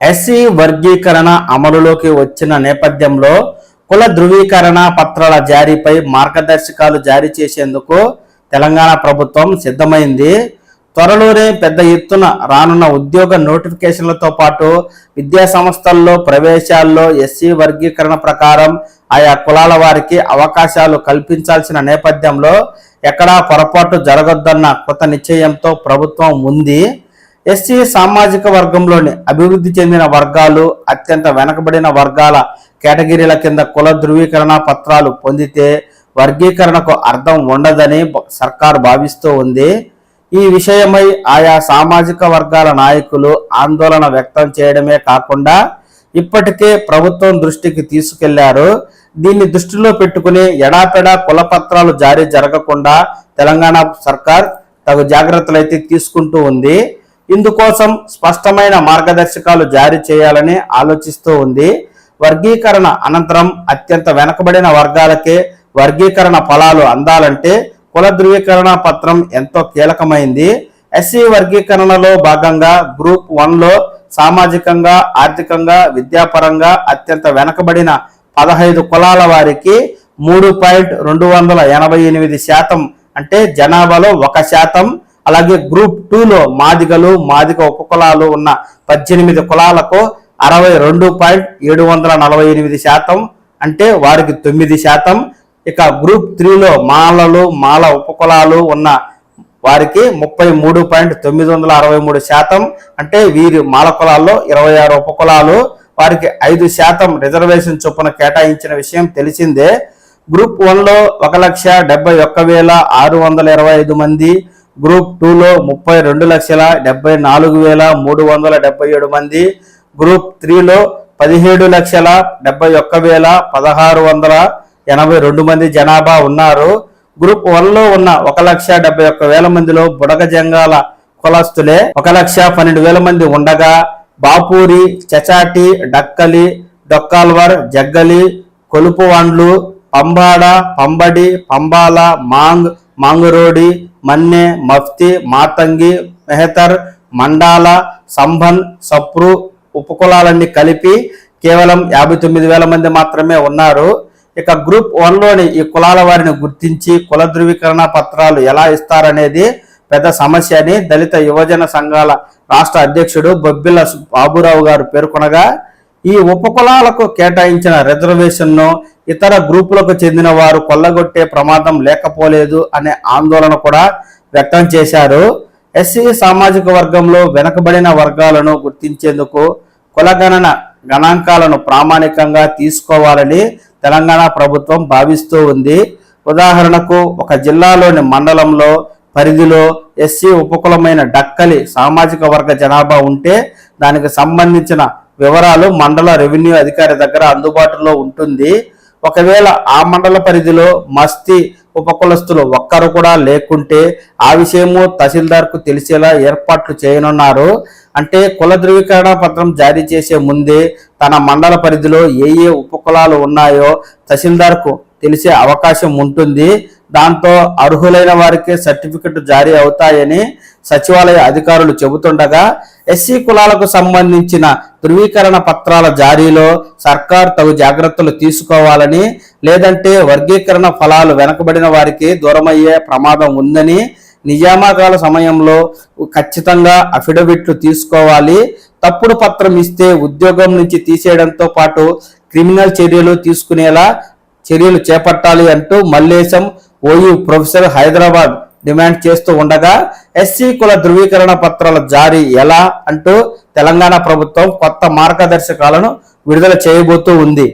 SC వర్గీకరణ అమలులోకి వచ్చిన నేపథ్యంలో కుల ధృవీకరణ పత్రాల జారీపై మార్గదర్శకాలు జారీ చేసేందుకు తెలంగాణ ప్రభుత్వం సిద్ధమైంది. త్వరలోనే పెద్ద ఎత్తున రానున్న ఉద్యోగ నోటిఫికేషన్లతో పాటు విద్యా సంస్థల్లో ప్రవేశాల్లో ఎస్సీ వర్గీకరణ ప్రకారం ఆయా కులాల వారికి అవకాశాలు కల్పించాల్సిన నేపథ్యంలో ఎక్కడా పొరపాటు జరగొద్దన్న కొత్త నిశ్చయంతో ప్రభుత్వం ఉంది. ఎస్సీ సామాజిక వర్గంలోని అభివృద్ధి చెందిన వర్గాలు అత్యంత వెనకబడిన వర్గాల కేటగిరీల కింద కుల ధృవీకరణ పత్రాలు పొందితే వర్గీకరణకు అర్థం ఉండదని సర్కారు భావిస్తూ ఉంది. ఈ విషయమై ఆయా సామాజిక వర్గాల నాయకులు ఆందోళన వ్యక్తం చేయడమే కాకుండా ఇప్పటికే ప్రభుత్వం దృష్టికి తీసుకెళ్ళారు. దీన్ని దృష్టిలో పెట్టుకుని ఎడాపెడా కులపత్రాలు జారీ జరగకుండా తెలంగాణ సర్కార్ తగు జాగ్రత్తలు అయితే తీసుకుంటూ ఉంది. ఇందుకోసం స్పష్టమైన మార్గదర్శకాలు జారీ చేయాలని ఆలోచిస్తూ ఉంది. వర్గీకరణ అనంతరం అత్యంత వెనకబడిన వర్గాలకే వర్గీకరణ ఫలాలు అందాలంటే కుల ధృవీకరణ పత్రం ఎంతో కీలకమైంది. ఎస్సీ వర్గీకరణలో భాగంగా గ్రూప్ వన్లో సామాజికంగా ఆర్థికంగా విద్యాపరంగా అత్యంత వెనకబడిన పదహైదు కులాల వారికి మూడు పాయింట్ రెండు వందల ఎనభై ఎనిమిది శాతం అంటే జనాభాలో ఒక శాతం అలాగే గ్రూప్ టూలో మాదిగలు మాదిగ ఉపకులాలు ఉన్న పద్దెనిమిది కులాలకు అరవై రెండు పాయింట్ ఏడు వందల నలభై ఎనిమిది శాతం అంటే వారికి తొమ్మిది శాతం. ఇక గ్రూప్ త్రీలో మాలలు మాల ఉపకులాలు ఉన్న వారికి ముప్పై మూడు పాయింట్ తొమ్మిది వందల అరవై మూడు శాతం అంటే వీరి మాల కులాల్లో ఇరవై ఆరు ఉపకులాలు. వారికి ఐదు శాతం రిజర్వేషన్ చొప్పున కేటాయించిన విషయం తెలిసిందే. గ్రూప్ వన్లో ఒక లక్ష డెబ్బై ఒక్క వేల ఆరు వందల ఇరవై ఐదు మంది గ్రూప్ టూలో ముప్పై రెండు లక్షల డెబ్బై నాలుగు వేల మూడు వందల డెబ్బై ఏడు మంది గ్రూప్ త్రీలో పదిహేడు లక్షల డెబ్బై ఒక్క వేల పదహారు వందల ఎనభై రెండు మంది జనాభా ఉన్నారు. గ్రూప్ వన్లో ఉన్న ఒక లక్ష డెబ్బై ఒక్క వేల మందిలో బుడగ జంగాల కులస్తులే ఒక లక్ష పన్నెండు వేల మంది ఉండగా బాపూరి చచాటి డక్కలి డొక్కాల్వర్ జగ్గలి కొలుపువాండ్లు పంబాడ పంబడి పంబాల మాంగ్ మాంగురోడి మన్నె మఫ్తి మాతంగి మెహతర్ మండాల సంభన్ సప్రు ఉపకులాలన్నీ కలిపి కేవలం యాభై తొమ్మిది వేల మంది మాత్రమే ఉన్నారు. ఇక గ్రూప్ వన్లోని ఈ కులాల వారిని గుర్తించి కుల ధృవీకరణ పత్రాలు ఎలా ఇస్తారనేది పెద్ద సమస్య అని దళిత యువజన సంఘాల రాష్ట్ర అధ్యక్షుడు బొబ్బిల బాబురావు గారు పేర్కొనగా ఈ ఉపకులాలకు కేటాయించిన రిజర్వేషన్ను ఇతర గ్రూపులకు చెందిన వారు కొల్లగొట్టే ప్రమాదం లేకపోలేదు అనే ఆందోళన కూడా వ్యక్తం చేశారు. ఎస్సీ సామాజిక వర్గంలో వెనకబడిన వర్గాలను గుర్తించేందుకు కులగణన గణాంకాలను ప్రామాణికంగా తీసుకోవాలని తెలంగాణ ప్రభుత్వం భావిస్తూ ఉంది. ఉదాహరణకు ఒక జిల్లాలోని మండలంలో పరిధిలో ఎస్సీ ఉపకులమైన డక్కలి సామాజిక వర్గ జనాభా ఉంటే దానికి సంబంధించిన వివరాలు మండల రెవెన్యూ అధికారి దగ్గర అందుబాటులో ఉంటుంది. ఒకవేళ ఆ మండల పరిధిలో మస్తి ఉపకులస్తులు ఒక్కరు కూడా లేకుంటే ఆ విషయము తహసీల్దార్కు తెలిసేలా ఏర్పాట్లు చేయనున్నారు. అంటే కుల ధృవీకరణ పత్రం జారీ చేసే ముందే తన మండల పరిధిలో ఏ ఏ ఉపకులాలు ఉన్నాయో తహసీల్దార్కు తెలిసే అవకాశం ఉంటుంది. దాంతో అర్హులైన వారికే సర్టిఫికెట్ జారీ అవుతాయని సచివాలయ అధికారులు చెబుతుండగా ఎస్సీ కులాలకు సంబంధించిన ధృవీకరణ పత్రాల జారీలో సర్కార్ తగు జాగ్రత్తలు తీసుకోవాలని లేదంటే వర్గీకరణ ఫలాలు వెనకబడిన వారికి దూరమయ్యే ప్రమాదం ఉందని నియామకాల సమయంలో ఖచ్చితంగా అఫిడవిట్లు తీసుకోవాలి. తప్పుడు పత్రం ఇస్తే ఉద్యోగం నుంచి తీసేయడంతో పాటు క్రిమినల్ చర్యలు తీసుకునేలా చర్యలు చేపట్టాలి అంటూ Mallesham OU professor Hyderabad demand చేస్తూ ఉండగా ఎస్సీ కుల ధృవీకరణ పత్రాల జారీ ఎలా అంటూ తెలంగాణ ప్రభుత్వం కొత్త మార్గదర్శకాలను విడుదల చేయబోతూ ఉంది.